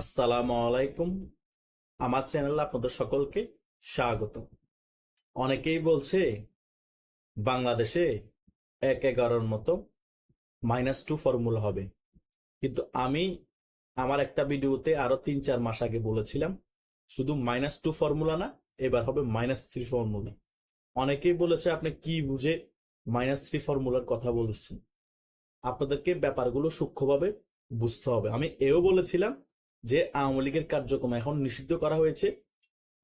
আসসালামু আলাইকুম। আমার চ্যানেলে আপনাদের সকলকে স্বাগত অনেকেই বলছে, বাংলাদেশে এক এগারোর মতো মাইনাস টু ফর্মুলা হবে। কিন্তু আমি আমার একটা ভিডিওতে আরও তিন চার মাস আগে বলেছিলাম, শুধু মাইনাস টু ফর্মুলা না, এবার হবে মাইনাস থ্রি ফর্মুলা অনেকেই বলেছে, আপনি কি বুঝে মাইনাস থ্রি ফর্মুলার কথা বলছেন? আপনাদেরকে ব্যাপারগুলো সূক্ষ্মভাবে বুঝতে হবে। আমি এও বলেছিলাম যে আওয়ামী লীগের কার্যক্রম এখন নিষিদ্ধ করা হয়েছে,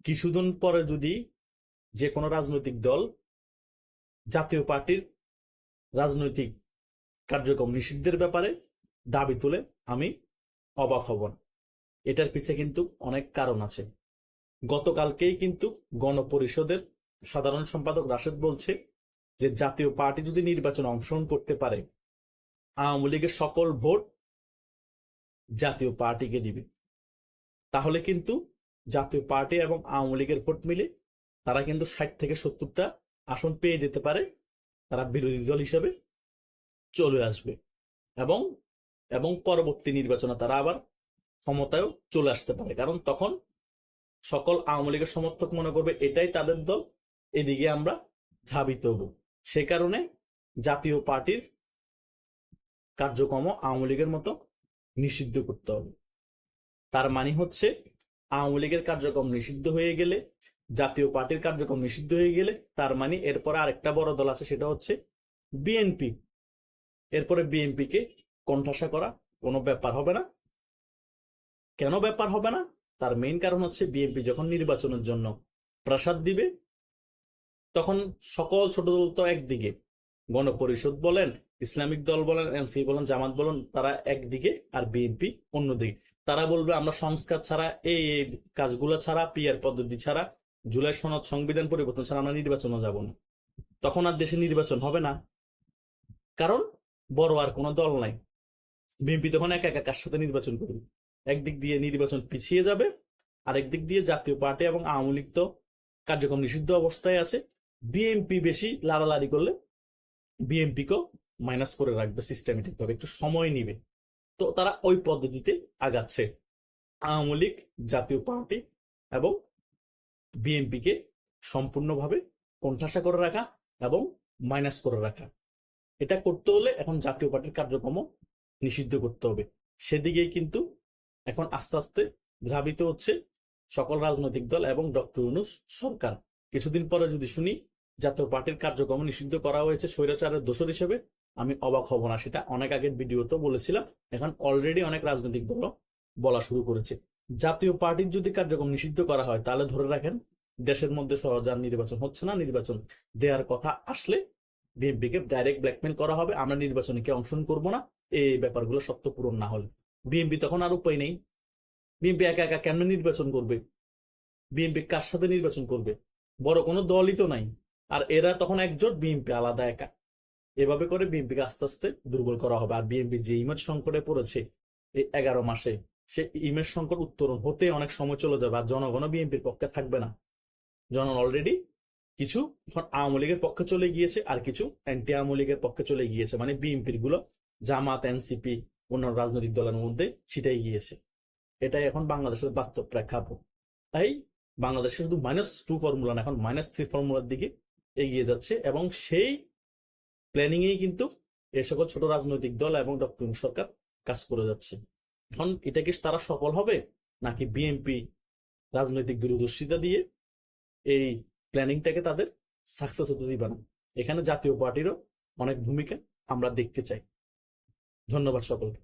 কিছুদিন পরে যদি যে কোনো রাজনৈতিক দল, জাতীয় পার্টির রাজনৈতিক কার্যক্রম নিষিদ্ধের ব্যাপারে দাবি তুলে, আমি অবাক হব। না এটার পিছে কিন্তু অনেক কারণ আছে। গতকালকেই কিন্তু গণপরিষদের সাধারণ সম্পাদক রাশেদ বলছে যে, জাতীয় পার্টি যদি নির্বাচনে অংশগ্রহণ করতে পারে, আওয়ামী লীগের সকল ভোট জাতীয় পার্টিকে দিবে। তাহলে কিন্তু জাতীয় পার্টি এবং আওয়ামী লীগের ভোট মিলে তারা কিন্তু ষাট থেকে সত্তরটা আসন পেয়ে যেতে পারে। তারা বিরোধী দল হিসেবে চলে আসবে এবং এবং পরবর্তী নির্বাচনে তারা আবার ক্ষমতায়ও চলে আসতে পারে। কারণ তখন সকল আওয়ামী লীগের সমর্থক মনে করবে, এটাই তাদের দল, এদিকে আমরা ধাবিত হব। সে কারণে জাতীয় পার্টির কার্যক্রম আওয়ামী লীগের মতো নিষিদ্ধ করতে হবে। তার মানে হচ্ছে আওয়ামী লীগের কার্যক্রম নিষিদ্ধ হয়ে গেলে, জাতীয় পার্টির কার্যক্রম নিষিদ্ধ হয়ে গেলে, তার মানে এরপরে আরেকটা বড় দল আছে, সেটা হচ্ছে বিএনপি এরপরে বিএনপি কে কণ্ঠাসা করা কোনো ব্যাপার হবে না। কেন ব্যাপার হবে না? তার মেইন কারণ হচ্ছে বিএনপি যখন নির্বাচনের জন্য প্রসাদ দিবে, তখন সকল ছোট দল তো একদিকে। গণপরিষদ বলেন ইসলামিক দল বলেন এনসি বলেন, জামাত বলেন, তারা একদিকে আর বিএনপি অন্যদিকে। তারা বলবে, আমরা সংস্কার ছাড়া, এই কাজগুলো ছাড়া পিয়ার পদ্ধতি ছাড়া, জুলাই সনদ সংবিধান পরিবর্তন ছাড়া আমরা নির্বাচনে যাব না। তখন আর দেশে নির্বাচন হবে না। কারণ বড় আর কোনো দল নাই। বিএনপি তখন একা একা কার সাথে নির্বাচন করবে? একদিক দিয়ে নির্বাচন পিছিয়ে যাবে, আরেক দিক দিয়ে জাতীয় পার্টি এবং আওয়ামী লীগ তো কার্যক্রম নিষিদ্ধ অবস্থায় আছে। বিএনপি বেশি লাড়ালাড়ি করলে বিএনপিকেও মাইনাস করে রাখবে সিস্টেমেটিক ভাবে, একটু সময় নিবে। তো তারা ওই পদ্ধতিতে আগাচ্ছে। আওয়ামী লীগ জাতীয় পার্টি এবং বিএনপিকে সম্পূর্ণভাবে কোণঠাসা করে রাখা এবং মাইনাস করে রাখা। এটা করতে হলে এখন জাতীয় পার্টির কার্যক্রম নিষিদ্ধ করতে হবে। সেদিকেই কিন্তু এখন আস্তে আস্তে ধাবিত হচ্ছে সকল রাজনৈতিক দল এবং ডক্টর ইউনুস সরকার। কিছুদিন পরে যদি শুনি, জাতীয় পার্টির কার্যক্রম নিষিদ্ধ করা হয়েছে স্বৈরাচারের দোষর হিসেবে আমি অবাক হব না, সেটা অনেক আগের ভিডিওতেও বলেছিলাম। এখন অলরেডি অনেক রাজনৈতিক দল বলা শুরু করেছে। জাতীয় পার্টির যদি কার্যক্রম নিষিদ্ধ করা হয়, তাহলে ধরে রাখেন দেশের মধ্যে সহজ আর নির্বাচন হচ্ছে না, নির্বাচন দেওয়ার কথা আসলে বিএনপিকে ডাইরেক্ট ব্ল্যাকমেল করা হবে। আমরা নির্বাচনে কে অংশগ্রহণ করব না, এই ব্যাপারগুলো সত্য পূরণ না হলে। বিএনপি তখন আর উপায় নেই। বিএনপি একা একা কেন নির্বাচন করবে? বিএনপি কার সাথে নির্বাচন করবে? বড় কোনো দলই তো নাই। আর এরা তখন একজোট, বিএনপি আলাদা একা। এভাবে করে বিএনপিকে আস্তে আস্তে দুর্বল করা হবে। আর বিএনপি যে ইমেজ সংকটে পড়েছে এই এগারো মাসে, সে ইমেজ সংকট উত্তরণ হতে অনেক সময় চলে যাবে আর জনগণ বিএনপির পক্ষে থাকবে না। জনগণ অলরেডি কিছু এখন আওয়ামী লীগের পক্ষে চলে গিয়েছে আর কিছু অ্যান্টি আওয়ামী লীগের পক্ষে চলে গিয়েছে। মানে বিএনপিরগুলো জামাত, এনসিপি, অন্যান্য রাজনৈতিক দলের মধ্যে ছিটাই গিয়েছে। এটাই এখন বাংলাদেশের বাস্তব প্রেক্ষাপট। তাই বাংলাদেশে শুধু মাইনাস টু ফর্মুলা না, এখন মাইনাস থ্রি ফর্মুলার দিকে এগিয়ে যাচ্ছে এবং সেই প্ল্যানিংয়েই কিন্তু এ সকল ছোট রাজনৈতিক দল এবং ডক্টর সরকার কাজ করে যাচ্ছে। এখন এটা কি তারা সফল হবে? নাকি বিএনপি রাজনৈতিক দূরদর্শিতা দিয়ে এই প্ল্যানিংটাকে তাদের সাকসেস হতে দিবে না? এখানে জাতীয় পার্টিরও অনেক ভূমিকা আমরা দেখতে চাই। ধন্যবাদ সকলকে।